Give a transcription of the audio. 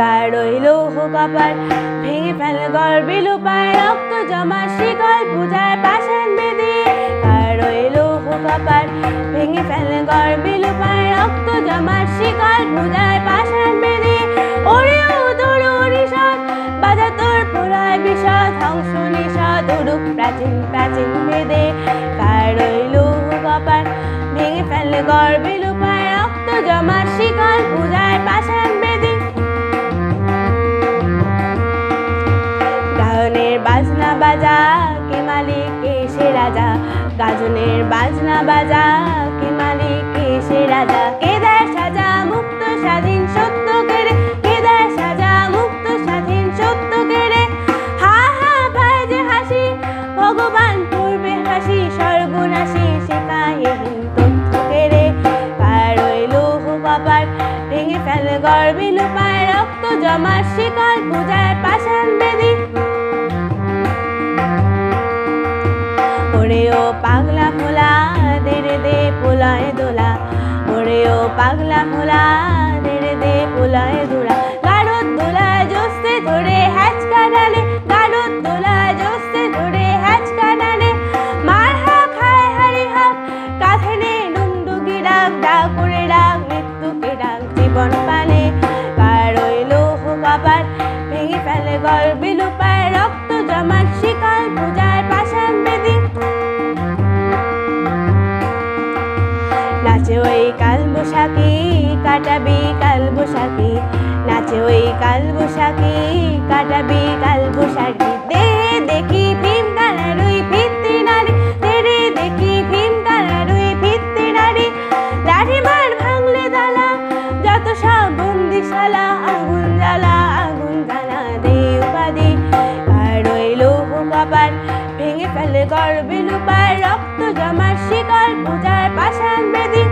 কারোই লৌহ কপার ভেঙে ফেল গর্বে লুপায়, রক্ত জমা শিকল পূজায় পাষাণ বেদে। কারোই লৌহ কপার ভেঙে ফেল গর্বে লুপায়, রক্ত জমা শিকল পূজায় পাষাণ বেদে। ওরে দরুরি সৎ বাজা তোর পুরায় বিষদ ধ্বংস নিষদ উড়ুক প্রাচীন প্রাচীন বেদে। বাজা, কে মালিক, কে রাজা? গাজনের বাজনা বাজা, কে মালিক, কে রাজা? কে দেয় সাজা মুক্ত স্বাধীন সত্য কেড়ে কে দেয় সাজা মুক্ত স্বাধীন সত্য কেড়ে হা হা, ভাই যে হাসি, ভগবান পূর্বে হাসি, সর্বনাশী শেখাহীন তথ্য কেড়ে কারোই লৌহ কপার ভেঙে ফেলে গর্বে লুপায় রক্ত জমা শিকল পূজায় পাষাণ বেদী। পাগলা ফোলা দেরে দে পোলায় দোলা। ওরে ও পাগলা ফোলা দেরে দে পোলায় দোলা। দোলায় জোস্তে ধরে হ্যাচকা ডালে গাড়ত দোলায় জোস্তে ধরে হ্যাচকা ডালে মার হা খায় হারি ডাক ডাক করে ডাক, মৃত্যুকে ডাক, জীবন পালে কারোই লৌহ কাবার ভেঙে ফেলে গর্বে লুপায়, রক্ত জমাট শিকাল পূজায় পাষাণ বেদী। নাচে ওই কাল বৈশাখী কাটাবি কাল বৈশাখী নাচে ওই কাল বৈশাখী কাটাবি কাল গর্বিলুপায় রক্ত জমার শিকল পূজার পাশান বেদি।